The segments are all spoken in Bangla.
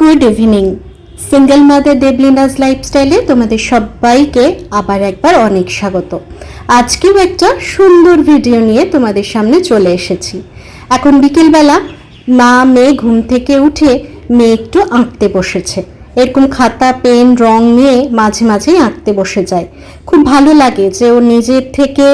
Good evening. Single mother Deblina's লাইফস্টাইলে তোমাদের সবাইকে আবার একবার অনেক স্বাগত। আজকেও একটা সুন্দর ভিডিও নিয়ে তোমাদের সামনে চলে এসেছি। এখন বিকেলবেলা মা মেয়ে ঘুম থেকে উঠে মেয়ে একটু আঁকতে বসেছে। এরকম খাতা, পেন, রং নিয়ে মাঝে মাঝেই আঁকতে বসে যায়। খুব ভালো লাগে যে ও নিজের থেকে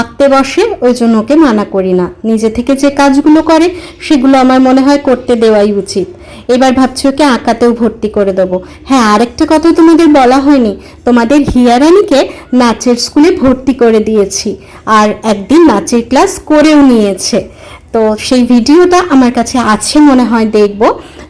আঁকতে বসে, ওই জন্য ওকে মানা করি না। নিজে থেকে যে কাজগুলো করে, সেগুলো আমার মনে হয় করতে দেওয়াই উচিত। এবার ভাবছি ওকে আঁকাতেও ভর্তি করে দেবো। হ্যাঁ আরেকটা কথা তোমাদের বলা হয়নি। তোমাদের হিয়ারানিকে নাচের স্কুলে ভর্তি করে দিয়েছি। আর একদিন নাচের ক্লাস করেও নিয়েছে। তো সেই ভিডিওটা আমার কাছে আছে, মনে হয় দেখব।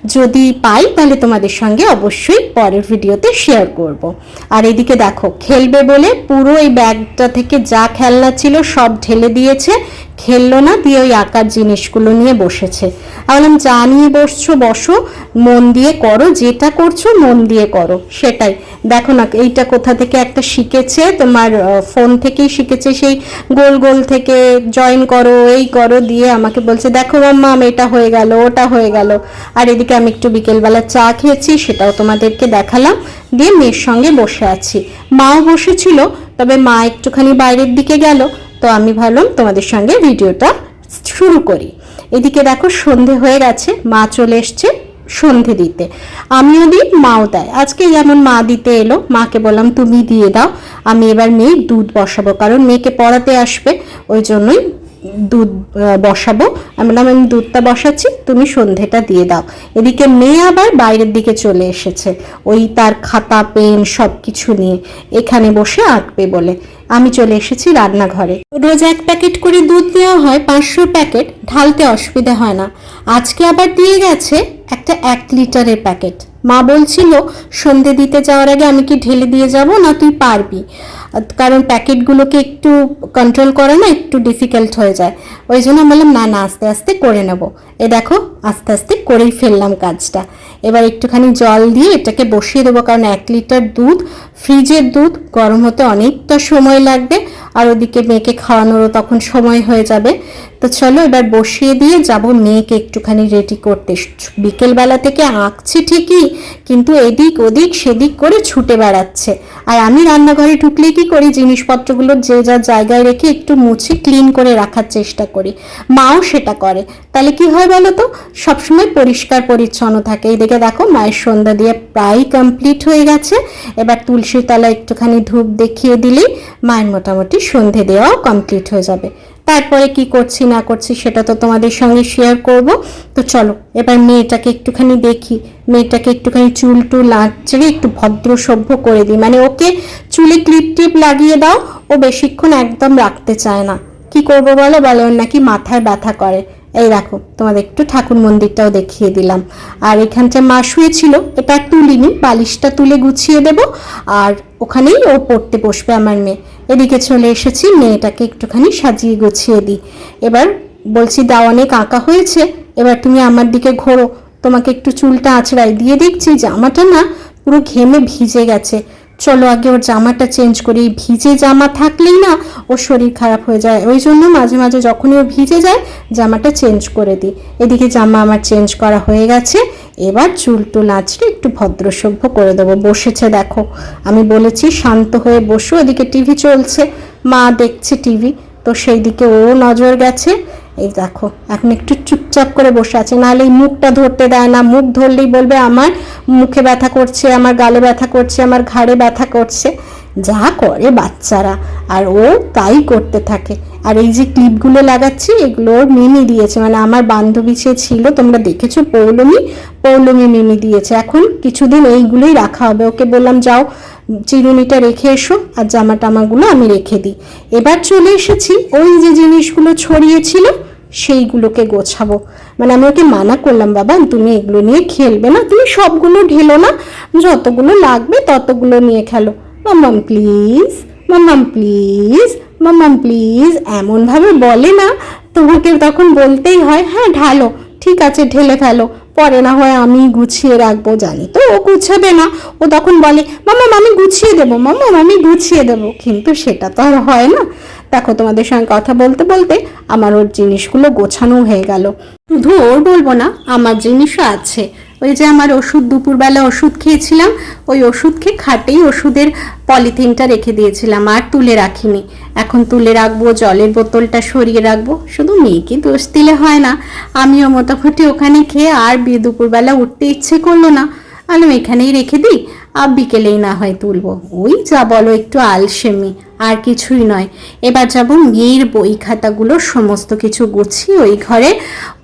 যদি পাই, তাহলে তোমাদের সঙ্গে অবশ্যই পরের ভিডিওতে শেয়ার করব। আর এদিকে দেখো, খেলবে বলে পুরো এই ব্যাগটা থেকে যা খেলনা ছিল সব ঢেলে দিয়েছে। খেললো না, দিয়ে ওই আঁকার জিনিসগুলো নিয়ে বসেছে। বললাম, যা নিয়ে বসছো, বসো। মন দিয়ে করো, যেটা করছ, মন দিয়ে করো। সেটাই। দেখো না, এইটা কোথা থেকে একটা শিখেছে? তোমার ফোন থেকেই শিখেছে। সেই গোল গোল থেকে জয়েন করো, এই করো, দিয়ে আমাকে বলছে, দেখো মাম্মা আমি এটা হয়ে গেল, ওটা হয়ে গেল। আর এদিকে আমি একটু বিকেলবেলা চা খেয়েছি, সেটাও তোমাদেরকে দেখালাম। দিয়ে মেয়ের সঙ্গে বসে আছি। মাও বসেছিল, তবে মা একটুখানি বাইরের দিকে গেল। তো আমি ভাবলাম তোমাদের সঙ্গে ভিডিওটা শুরু করি। এদিকে দেখো সন্ধে হয়ে গেছে, মা চলে এসছে সন্ধে দিতে। আমিও দিই, মাও দেয়। আজকে যেমন মা দিতে এলো, মাকে বললাম, তুমি দিয়ে দাও। আমি এবার মেয়ের দুধ বসাবো, কারণ মেয়েকে পড়াতে আসবে, ওই জন্যই দুধ বসাবো। আমি বললাম আমি দুধটা বসাচ্ছি, তুমি সন্ধেটা দিয়ে দাও। এদিকে মেয়ে আবার বাইরের দিকে চলে এসেছে। ওই তার খাতা, পেন সব কিছু নিয়ে এখানে বসে আঁকবে বলে। আমি চলে এসেছি রান্নাঘরে। রোজ এক প্যাকেট করে দুধ দেওয়া হয়, পাঁচশো প্যাকেট, ঢালতে অসুবিধা হয় না। আজকে আবার দিয়ে গেছে একটা এক লিটারের প্যাকেট। মা বলছিল, সন্ধে দিতে যাওয়ার আগে আমি কি ঢেলে দিয়ে যাব না তুই পারবি? কারণ প্যাকেটগুলোকে একটু কন্ট্রোল করা না, একটু ডিফিকাল্ট হয়ে যায়। ওই জন্য আমি বললাম, না না, আস্তে আস্তে করে নেব। এ দেখো, আস্তে আস্তে করেই ফেললাম কাজটা। এবার একটুখানি জল দিয়ে এটাকে বসিয়ে দেবো, কারণ এক লিটার দুধ, ফ্রিজের দুধ গরম হতে অনেকটা সময় লাগবে। আর ওদিকে মেয়েকে খাওয়ানোরও তখন সময় হয়ে যাবে। তো চলো এবার বসিয়ে দিয়ে যাব মেয়েকে একটুখানি রেডি করতে। বিকেলবেলা থেকে আঁকছি ঠিকই, কিন্তু এদিক ওদিক সেদিক করে ছুটে বেড়াচ্ছে। আর আমি রান্নাঘরে ঢুকলে কি করি? জিনিসপত্রগুলো যে যা জায়গায় রেখে একটু মুছে ক্লিন করে রাখার চেষ্টা করি। মাও সেটা করে। তাহলে কি হয় বলো তো? সবসময় পরিষ্কার পরিচ্ছন্ন থাকে। এইদিকে দেখো মায়ের সন্ধ্যা দিয়ে প্রায় কমপ্লিট হয়ে গেছে। এবার তুলসী তলায় একটুখানি ধূপ দেখিয়ে দিলেই মায়ের মোটামুটি সন্ধে দেওয়াও কমপ্লিট হয়ে যাবে। তারপরে কি করছি না করছি সেটা তো তোমাদের সঙ্গে শেয়ার করব। তো চলো, এবার মেয়েটাকে একটুখানি দেখি। মেয়েটাকে একটুখানি চুল টুল আঁচড়ে একটু ভদ্র সভ্য করে দিই। মানে ওকে চুলে ক্লিপ টিপ লাগিয়ে দাও, ও বেশিক্ষণ একদম রাখতে চায় না। কি করব বলো? বলো নাকি মাথায় ব্যথা করে। এই দেখো, তোমাদের একটু ঠাকুর মন্দিরটাও দেখিয়ে দিলাম। আর এখানটা মা শুয়েছিল, এটা তুলিনি, বালিশটা তুলে গুছিয়ে দেব, আর ওখানেই ও পড়তে বসবে আমার মেয়ে। এদিকে চলে এসেছি, মেয়েটাকে একটুখানি সাজিয়ে গুছিয়ে দিই। এবার বলছি, দাও অনেক আঁকা হয়েছে, এবার তুমি আমার দিকে ঘোরো। তোমাকে একটু চুলটা আঁচড়াই দিয়ে দেখছি, জামাটা না পুরো ঘেমে ভিজে গেছে। চলো আগে ওর জামাটা চেঞ্জ করি। ভিজে জামা থাকলেই না ওর শরীর খারাপ হয়ে যায়। ওই জন্য মাঝে মাঝে যখনই ও ভিজে যায়, জামাটা চেঞ্জ করে দিই। এদিকে জামা আমার চেঞ্জ করা হয়ে গেছে। এবার চুল টুল আঁচড়ে একটু ভদ্রসভ্য করে দেবো। বসেছে দেখো। আমি বলেছি শান্ত হয়ে বসো। এদিকে টিভি চলছে। মা দেখছে টিভি তো সেই দিকে ও নজর গেছে। এই দেখো, এখন একটু চুপচাপ করে বসে আছে নাহলে এই মুখটা ধরতে দেয় না, মুখ ধরলেই বলবে আমার মুখে ব্যথা করছে, আমার গালে ব্যথা করছে, আমার ঘাড়ে ব্যথা করছে। যা করে বাচ্চারা, আর ও তাই করতে থাকে। আর এই যে ক্লিপগুলো লাগাচ্ছি, এগুলো মিমি দিয়েছে মানে আমার বান্ধবী সে ছিল, তোমরা দেখেছ, পৌলমি পৌলমি মিমি দিয়েছে। এখন কিছুদিন এইগুলোই রাখা হবে, ওকে বললাম, যাও, চিরুনিটা রেখে এসো, আর জামা টামাগুলো আমি রেখে দিই। এবার চলে এসেছি, ওই যে জিনিসগুলো ছড়িয়েছিল সেইগুলোকে গোছাবো। মানে আমি ওকে মানা করলাম, বাবা, তুমি এগুলো নিয়ে খেলবে না, তুমি সবগুলো ঢেলো না, যতগুলো লাগবে ততগুলো নিয়ে খেলো। মাম্মাম প্লিজ মাম্মাম প্লিজ মাম্মাম প্লিজ। এমনভাবে বলে না, তোমাকে তখন বলতেই হয় হ্যাঁ ঢালো, ঠিক আছে, ঢেলে ফেলো, পরে না হয় আমি গুছিয়ে রাখব, জানি তো, ও গুছাবে না। ও তখন বলে, মামা আমি গুছিয়ে দেবো মামা, আমি গুছিয়ে দেবো। কিন্তু সেটা তো আর হয় না। দেখো, তোমাদের সঙ্গে কথা বলতে বলতে আমার ওর জিনিসগুলো গোছানো হয়ে গেল। শুধু ওর বলব না, আমার জিনিসও আছে। ওই যে আমার ওষুধ, দুপুরবেলা ওষুধ খেয়েছিলাম, ওই ওষুধ খেয়ে খাটেই ওষুধের পলিথিনটা রেখে দিয়েছিলাম, আর তুলে রাখিনি। এখন তুলে রাখব, জলের বোতলটা সরিয়ে রাখব, শুধু মেয়েকে দোষ দিলে হয় না। আমিও মোটামুটি ওখানে খেয়ে আর বি- দুপুরবেলা উঠতে ইচ্ছে করল না। আমি এখানেই রেখে দিই, আর বিকেলেই না হয় তুলবো। ওই যা বলো, একটু আলসেমি, আর কিছুই নয়। এবার যাব মেয়ের বই খাতাগুলো, সমস্ত কিছু গুছিয়ে ওই ঘরে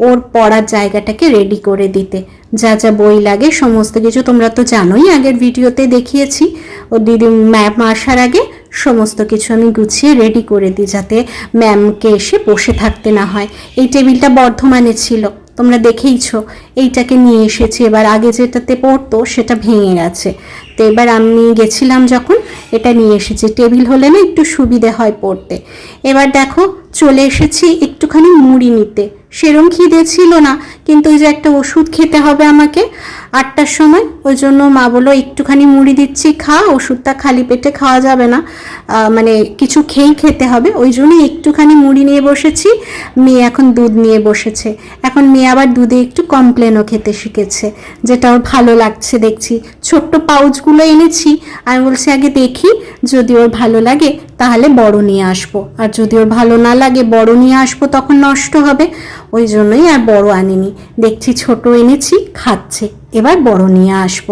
ওর পড়ার জায়গাটাকে রেডি করে দিতে। যা যা বই লাগে, সমস্ত কিছু তোমরা তো জানোই, আগের ভিডিওতে দেখিয়েছি। ও দিদি ম্যাম আসার আগে সমস্ত কিছু আমি গুছিয়ে রেডি করে দিই, যাতে ম্যামকে এসে বসে থাকতে না হয়। এই টেবিলটা বর্ধমানে ছিল। তোমরা দেখেইছ, এইটাকে নিয়ে এসেছি। এবার আগে যেটাতে পড়তো, সেটা ভেঙে গেছে। তো এবার আমি গেছিলাম যখন, এটা নিয়ে এসেছি। টেবিল হলে না একটু সুবিধে হয় পড়তে। এবার দেখো, চলে এসেছি একটুখানি মুড়ি নিতে। সেরম খিদে ছিল না। কিন্তু ওই যে একটা ওষুধ খেতে হবে আমাকে আটটার সময়, ওই জন্য মা বলল, একটুখানি মুড়ি দিচ্ছি, খা, ওষুধটা খালি পেটে খাওয়া যাবে না। মানে কিছু খেয়েই খেতে হবে, ওই জন্য একটুখানি মুড়ি নিয়ে বসেছি, মেয়ে এখন দুধ নিয়ে বসেছে। এখন মেয়ে আবার দুধে একটু কমপ্লেনও খেতে শিখেছে, যেটা ওর ভালো লাগছে দেখছি। ছোট্ট পাউচগুলো এনেছি, আমি বলছি, আগে দেখি, যদি ওর ভালো লাগে তাহলে বড় নিয়ে আসব। আর যদি ওর ভালো না লাগে বড় নিয়ে আসব, তখন নষ্ট হবে। ওই জন্যই আর বড় আনিনি। দেখছি ছোট এনেছি, খাচ্ছে। এবার বড় নিয়ে আসব।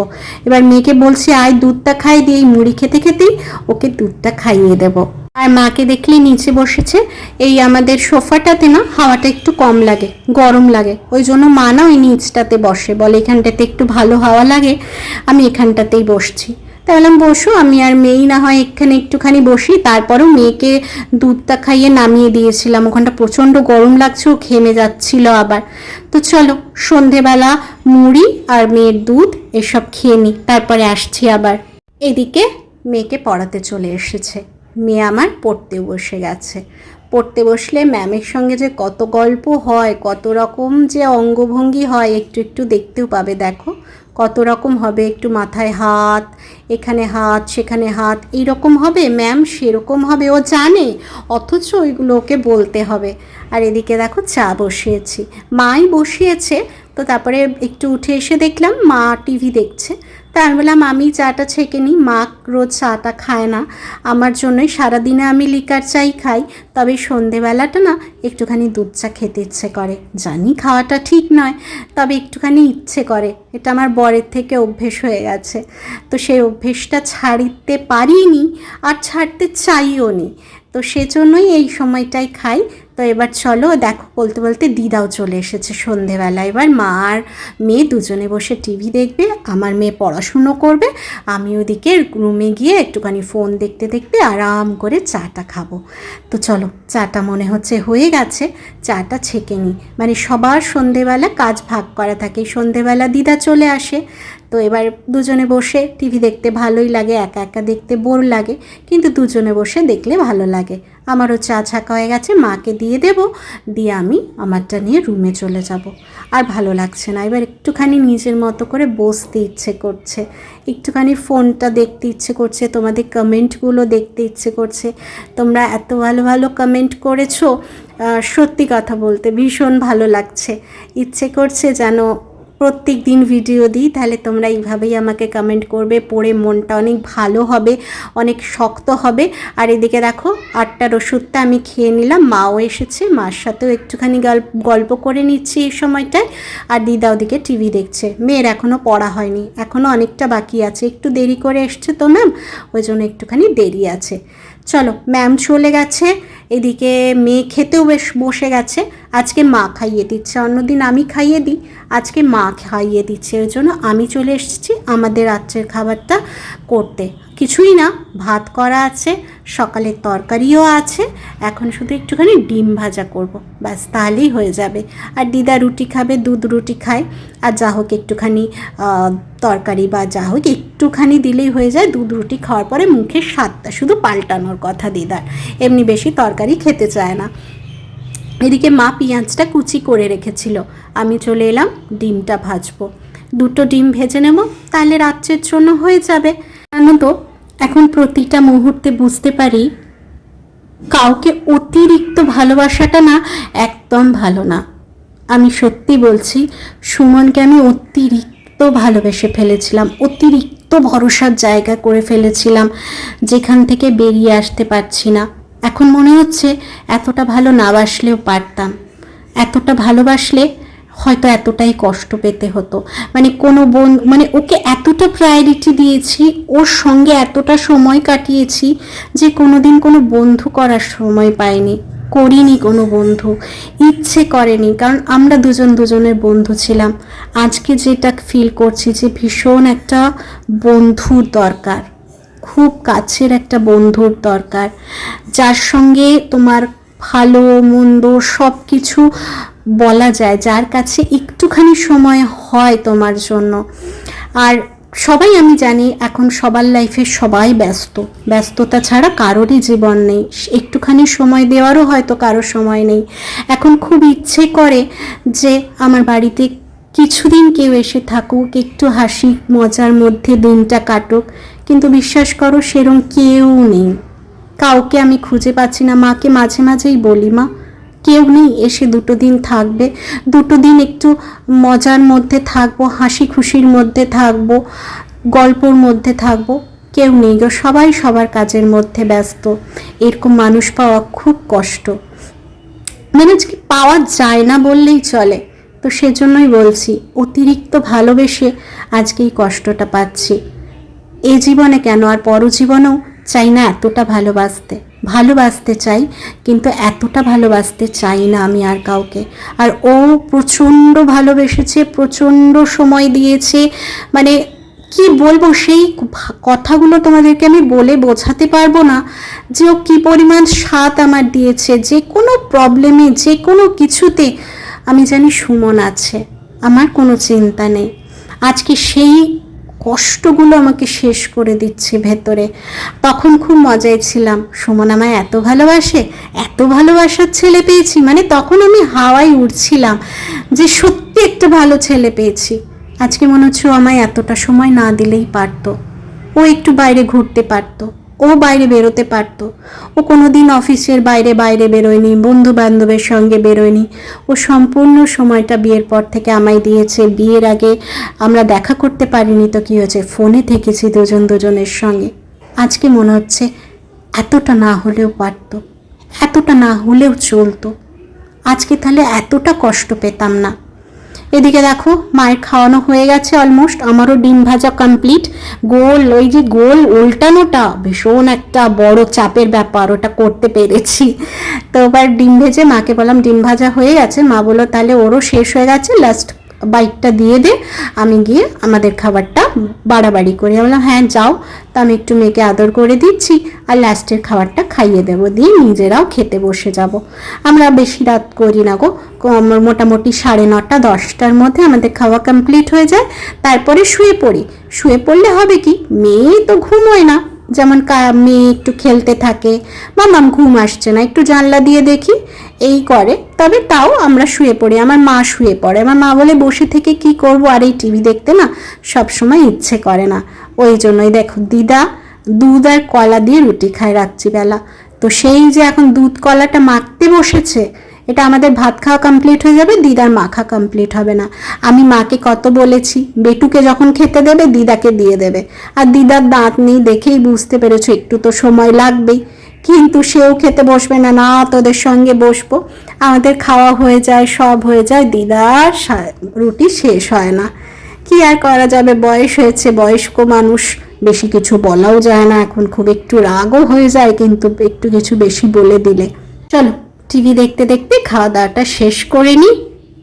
এবার মেয়েকে বলছি, আয় দুধটা খাই দিয়ে এই মুড়ি খেতে খেতেই ওকে দুধটা খাইয়ে দেবো। আর মাকে দেখলে নিচে বসেছে। এই আমাদের সোফাটাতে না, হাওয়াটা একটু কম লাগে, গরম লাগে। ওই জন্য মা না ওই নিচটাতে বসে। বলে, এখানটাতে একটু ভালো হাওয়া লাগে, আমি এখানটাতেই বসছি। তাই বললাম বসো, আমি আর মেয়েই না হয় এখানে একটুখানি বসি। তারপরেও মেয়েকে দুধটা খাইয়ে নামিয়ে দিয়েছিলাম। ওখানটা প্রচণ্ড গরম লাগছে, ও ঘেমে যাচ্ছিল আবার। তো চলো, সন্ধেবেলা মুড়ি আর মেয়ের দুধ, এসব খেয়ে নিই। তারপরে আসছি আবার। এদিকে মেয়েকে পড়াতে চলে এসেছে। মেয়ে আমার পড়তে বসে গেছে। পড়তে বসলে ম্যামের সঙ্গে যে কত গল্প হয়, কত রকম যে অঙ্গভঙ্গি হয়, একটু একটু দেখতেও পাবে, দেখো। কত রকম হবে? একটু মাথায় হাত, এখানে হাত, সেখানে হাত, এইরকম হবে? ম্যাম, সেরকম হবে। ও জানে, অথচ ওইগুলো ওকে বলতে হবে। আর এদিকে দেখো, চা বসিয়েছি। মাই বসিয়েছে তো তারপরে একটু উঠে এসে দেখলাম মা টিভি দেখছে। তা আমি বললাম, আমি চাটা ছেঁকে নিই, মা রোজ চাটা খায় না। আমার জন্যই সারাদিনে আমি লিকার চাই খাই। তবে সন্ধেবেলাটা না একটুখানি দুধ চা খেতে ইচ্ছে করে। জানি খাওয়াটা ঠিক নয়, তবে একটুখানি ইচ্ছে করে। এটা আমার বরের থেকে অভ্যেস হয়ে গেছে। তো সেই অভ্যেসটা ছাড়িতে পারিনি আর ছাড়তে চাইও নি তো সেজন্যই এই সময়টাই খাই। তো এবার চলো দেখো বলতে বলতে দিদাও চলে এসেছে সন্ধেবেলা। এবার মা আর মেয়ে দুজনে বসে টিভি দেখবে, আমার মেয়ে পড়াশুনো করবে, আমি ওদিকে রুমে গিয়ে একটুখানি ফোন দেখতে দেখতে আরাম করে চাটা খাব। তো চলো, চাটা মনে হচ্ছে হয়ে গেছে, চাটা ছেঁকে নিই। মানে সবার সন্ধেবেলা কাজ ভাগ করা থাকে, সন্ধেবেলা দিদা চলে আসে তো এবার দুজনে বসে টিভি দেখতে ভালোই লাগে, একা একা দেখতে বোর লাগে, কিন্তু দুজনে বসে দেখলে ভালো লাগে। আমারও চা ছাকা হয়ে গেছে, মাকে দিয়ে দেব, দিয়ে আমি আমারটা নিয়ে রুমে চলে যাব। আর ভালো লাগছে না, এবার একটুখানি নিজের মতো করে বসতে ইচ্ছে করছে। একটুখানি ফোনটা দেখতে ইচ্ছে করছে, তোমাদের কমেন্টগুলো দেখতে ইচ্ছে করছে। তোমরা এত ভালো ভালো কমেন্ট করেছ সত্যি কথা বলতে ভীষণ ভালো লাগছে। ইচ্ছে করছে যেন প্রত্যেক দিন ভিডিও দিই, তাহলে তোমরা এইভাবেই আমাকে কমেন্ট করবে, পড়ে মনটা অনেক ভালো হবে, অনেক শক্ত হবে। আর এদিকে দেখো, আটটার ওষুধটা আমি খেয়ে নিলাম, মাও এসেছে, মার সাথেও একটুখানি গল্প করে নিচ্ছি এই সময়টায়। আর দিদা ওদিকে টিভি দেখছে, মেয়ের এখনও পড়া হয়নি এখনও অনেকটা বাকি আছে, একটু দেরি করে এসছে তো ম্যাম ওই জন্য একটুখানি দেরি আছে। চলো ম্যাম চলে গেছে এদিকে মেয়ে খেতেও বেশ বসে গেছে। আজকে মা খাইয়ে দিচ্ছে, অন্যদিন আমি খাইয়ে দিই। আজকে মা খাইয়ে দিচ্ছে ওই জন্য আমি চলে এসেছি আমাদের রাত্রের খাবারটা করতে। কিছুই না, ভাত করা আছে, সকালের তরকারিও আছে, এখন শুধু একটুখানি ডিম ভাজা করব। ব্যাস, তাহলেই হয়ে যাবে। আর দিদা রুটি খাবে, দুধ রুটি খায়, আর যা হোক একটুখানি তরকারি বা যা হোক একটুখানি দিলেই হয়ে যায়। দুধ রুটি খাওয়ার পরে মুখের স্বাদটা শুধু পাল্টানোর কথা দিদার। এমনি বেশি তরকারি খেতে চায় না। এদিকে মা পেঁয়াজটা কুচি করে রেখেছিল। আমি চলে এলাম, ডিমটা ভাজবো। দুটো ডিম ভেজে নেব, তাহলে রাত্রের জন্য হয়ে যাবে। তো এখন প্রতিটা মুহূর্তে বুঝতে পারি কাউকে অতিরিক্ত ভালোবাসাটা না একদম ভালো না। আমি সত্যি বলছি, সুমনকে আমি অতিরিক্ত ভালোবেসে ফেলেছিলাম, অতিরিক্ত ভরসার জায়গা করে ফেলেছিলাম, যেখান থেকে বেরিয়ে আসতে পারছি না। এখন মনে হচ্ছে, এতটা ভালো না বাসলেও পারতাম। এতটা ভালোবাসলে হয়তো এতটাই কষ্ট পেতে হতো। মানে কোনো বোন মানে ওকে এতটা প্রায়োরিটি দিয়েছি, ওর সঙ্গে এতটা সময় কাটিয়েছি যে কোনোদিন কোনো বন্ধু করার সময় পাইনি, করিনি কোনো বন্ধু, ইচ্ছে করেনি। কারণ আমরা দুজন দুজনের বন্ধু ছিলাম। আজকে যেটা ফিল করছি যে ভীষণ একটা বন্ধুর দরকার, খুব কাছের একটা বন্ধুর দরকার। যার সঙ্গে তোমার ভালো, মন্দ সব কিছু বলা যায়, যার কাছে একটুখানি সময় হয় তোমার জন্য। আর সবাই আমি জানি, এখন সবার লাইফে সবাই ব্যস্ত। ব্যস্ততা ছাড়া কারোরই জীবন নেই। একটুখানি সময় দেওয়ারও হয়তো কারও সময় নেই। এখন খুব ইচ্ছে করে যে আমার বাড়িতে কিছুদিন কেউ এসে থাকুক, একটু হাসি, মজার মধ্যে দিনটা কাটুক। কিন্তু বিশ্বাস করো, সেরম কেউ নেই। কাউকে আমি খুঁজে পাচ্ছি না। মাকে মাঝে মাঝেই বলি, মা কেউ নেই, এসে দুটো দিন থাকবে। দুটো দিন একটু মজার মধ্যে থাকব, হাসি খুশির মধ্যে থাকব, গল্পর মধ্যে থাকব, কেউ নেই গো, সবাই সবার কাজের মধ্যে ব্যস্ত। এরকম মানুষ পাওয়া খুব কষ্ট। মানে আজকে পাওয়া যায় না বললেই চলে। তো সেজন্যই বলছি, অতিরিক্ত ভালোবেসে আজকে এই কষ্টটা পাচ্ছি। এ জীবনে কেন আর পরজীবনেও চাই না এতটা ভালোবাসতে? ভালোবাসতে চাই, কিন্তু এতটা ভালোবাসতে চাই না আমি আর কাউকে। আর ও প্রচণ্ড ভালোবেসেছে, প্রচণ্ড সময় দিয়েছে। মানে কি বলব, সেই কথাগুলো তোমাদেরকে আমি বলে বোঝাতে পারব না যে ও কী পরিমাণ সাথ আমার দিয়েছে। যে কোনো প্রবলেমে, যে কোনো কিছুতে আমি জানি সুমন আছে। আমার কোনো চিন্তা নেই। আজকে সেই কষ্টগুলো আমাকে শেষ করে দিচ্ছে ভেতরে। তখন খুব মজায় ছিলাম। সুমন আমায় এত ভালোবাসে, এত ভালোবাসার ছেলে পেয়েছি মানে তখন আমি হাওয়ায় উঠছিলাম যে সত্যি একটা ভালো ছেলে পেয়েছি। আজকে মনে হচ্ছে আমায় এতটা সময় না দিলেই পারতো। ও একটু বাইরে ঘুরতে পারতো। ও বাইরে বেরোতে পারতো। ও কোনোদিন অফিসের বাইরে বাইরে বেরোয়নি বন্ধু বান্ধবের সঙ্গে বেরোয়নি। ও সম্পূর্ণ সময়টা বিয়ের পর থেকে আমায় দিয়েছে। বিয়ের আগে আমরা দেখা করতে পারিনি তো কী হয়েছে? ফোনে থেকেছি দুজন দুজনের সঙ্গে। আজকে মনে হচ্ছে এতটা না হলেও পারতো। এতটা না হলেও চলতো। আজকে তাহলে এতটা কষ্ট পেতাম না। এদিকে দেখো, মায়ের খাওয়ানো হয়ে গেছে অলমোস্ট আমারও ডিম ভাজা কমপ্লিট গোল, ওই যে গোল উল্টানোটা, ভীষণ একটা বড় চাপের ব্যাপার, ওটা করতে পেরেছি। তো এবার ডিম ভেজে মাকে বললাম, ডিম ভাজা হয়ে গেছে। মা বলল, তাহলে ওরও শেষ হয়ে গেছে লাস্ট বাইকটা দিয়ে দে, আমি গিয়ে আমাদের খাবারটা বাড়াবাড়ি করি। আমি বললাম হ্যাঁ যাও। তা আমি একটু মেয়েকে আদর করে দিচ্ছি আর লাস্টের খাবারটা খাইয়ে দেবো। দিয়ে নিজেরাও খেতে বসে যাব। আমরা বেশি রাত করি না গো। মোটামুটি সাড়ে নটা, দশটার মধ্যে আমাদের খাওয়া কমপ্লিট হয়ে যায়। তারপরে শুয়ে পড়ি। শুয়ে পড়লে হবে কি? মেয়ে তো ঘুমোয় না। যেমন মেয়ে একটু খেলতে থাকে, মামাম ঘুম আসছে না। একটু জানলা দিয়ে দেখি এই করে, তবে তাও আমরা শুয়ে পড়ি, আমার মা শুয়ে পড়ে। আমার মা বলে, বসে থেকে কি করব আর এই টিভি দেখতে না সব সময় ইচ্ছে করে না। ওই জন্যই দেখো, দিদা দুধ আর কলা দিয়ে রুটি খায় রাত্রিবেলা। তো সেই যে এখন দুধ কলাটা মাখতে বসেছে, এটা আমাদের ভাত খাওয়া কমপ্লিট হয়ে যাবে, দিদার মাখা কমপ্লিট হবে না। আমি মাকে কত বলেছি, বেটুকে যখন খেতে দেবে, দিদাকে দিয়ে দেবে। আর দিদার দাঁত নেই দেখেই বুঝতে পেরেছ, একটু তো সময় লাগবেই। কিন্তু সেও খেতে বসবে না। না, তোদের সঙ্গে বসবো। আমাদের খাওয়া হয়ে যায়, সব হয়ে যায়। দিদার রুটি শেষ হয় না। কি আর করা যাবে? বয়স হয়েছে, বয়স্ক মানুষ। বেশি কিছু বলাও যায় না। এখন খুব একটু রাগও হয়ে যায়, কিন্তু একটু কিছু বেশি বলে দিলে। চলো, টিভি দেখতে দেখতে খাওয়া দাওয়াটা শেষ করে নিই।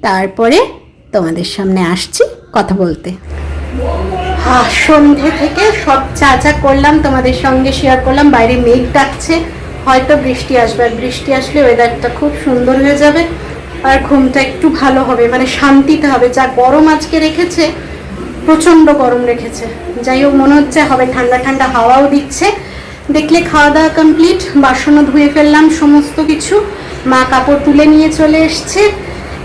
তারপরে তোমাদের সামনে আসছি কথা বলতে। সন্ধে থেকে সব চা চা করলাম, তোমাদের সঙ্গে শেয়ার করলাম। বাইরে মেঘ ডাকছে, হয়তো বৃষ্টি আসবে। আর বৃষ্টি আসলে ওয়েদারটা খুব সুন্দর হয়ে যাবে আর ঘুমটা একটু ভালো হবে মানে শান্তিতে হবে। যা গরম আজকে রেখেছে, প্রচণ্ড গরম রেখেছে। যাই হোক, মনে হচ্ছে হবে ঠান্ডা ঠান্ডা হাওয়াও দিচ্ছে। দেখলে খাওয়া দাওয়া কমপ্লিট বাসনও ধুয়ে ফেললাম, সমস্ত কিছু। মা কাপড় তুলে নিয়ে চলে এসছে।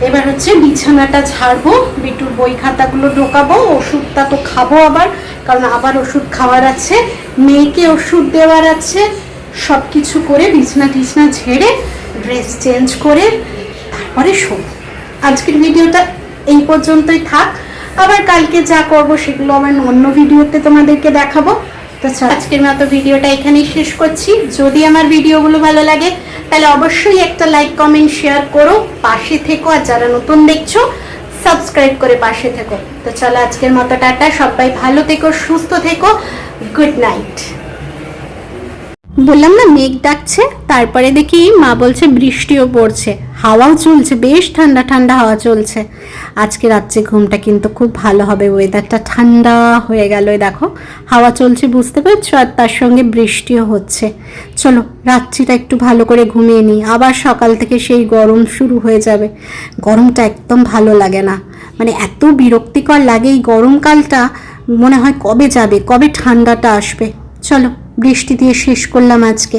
এবার হচ্ছে বিছানাটা ঝাড়বো, বিটুর বই খাতাগুলো ঢোকাবো, ওষুধটা তো খাব আবার, কারণ আবার ওষুধ খাওয়ার আছে, মেয়েকে ওষুধ দেওয়ার আছে সব কিছু করে বিছনা টিছনা ঝেড়ে ড্রেস চেঞ্জ করে তারপরে শোবো। আজকের ভিডিওটা এই পর্যন্তই থাক। আবার কালকে যা করব সেগুলো আবার অন্য ভিডিওতে তোমাদেরকে দেখাবো। তো আজকের মতো ভিডিওটা এখানেই শেষ করছি। যদি আমার ভিডিওগুলো ভালো লাগে, তাহলে অবশ্যই একটা লাইক কমেন্ট শেয়ার করো, পাশে থেকো, আর যারা নতুন দেখছ সাবস্ক্রাইব করে পাশে থেকো। তো চলো আজকের মতো টাটা, সবাই ভালো থেকো, সুস্থ থেকো গুড নাইট বললাম না, মেঘ ডাকছে, তারপরে দেখি মা বলছে বৃষ্টিও পড়ছে। হাওয়াও চলছে, বেশ ঠান্ডা ঠান্ডা হাওয়া চলছে। আজকে রাত্রে ঘুমটা কিন্তু খুব ভালো হবে ওয়েদারটা ঠান্ডা হয়ে গেল দেখো। হাওয়া চলছে, বুঝতে পারছ? আর তার সঙ্গে বৃষ্টিও হচ্ছে। চলো, রাত্রিটা একটু ভালো করে ঘুমিয়ে নিই। আবার সকাল থেকে সেই গরম শুরু হয়ে যাবে। গরমটা একদম ভালো লাগে না। মানে এত বিরক্তিকর লাগে এই গরমকালটা, মনে হয় কবে যাবে, কবে ঠান্ডাটা আসবে। চলো। বৃষ্টি দিয়ে শেষ করলাম আজকে।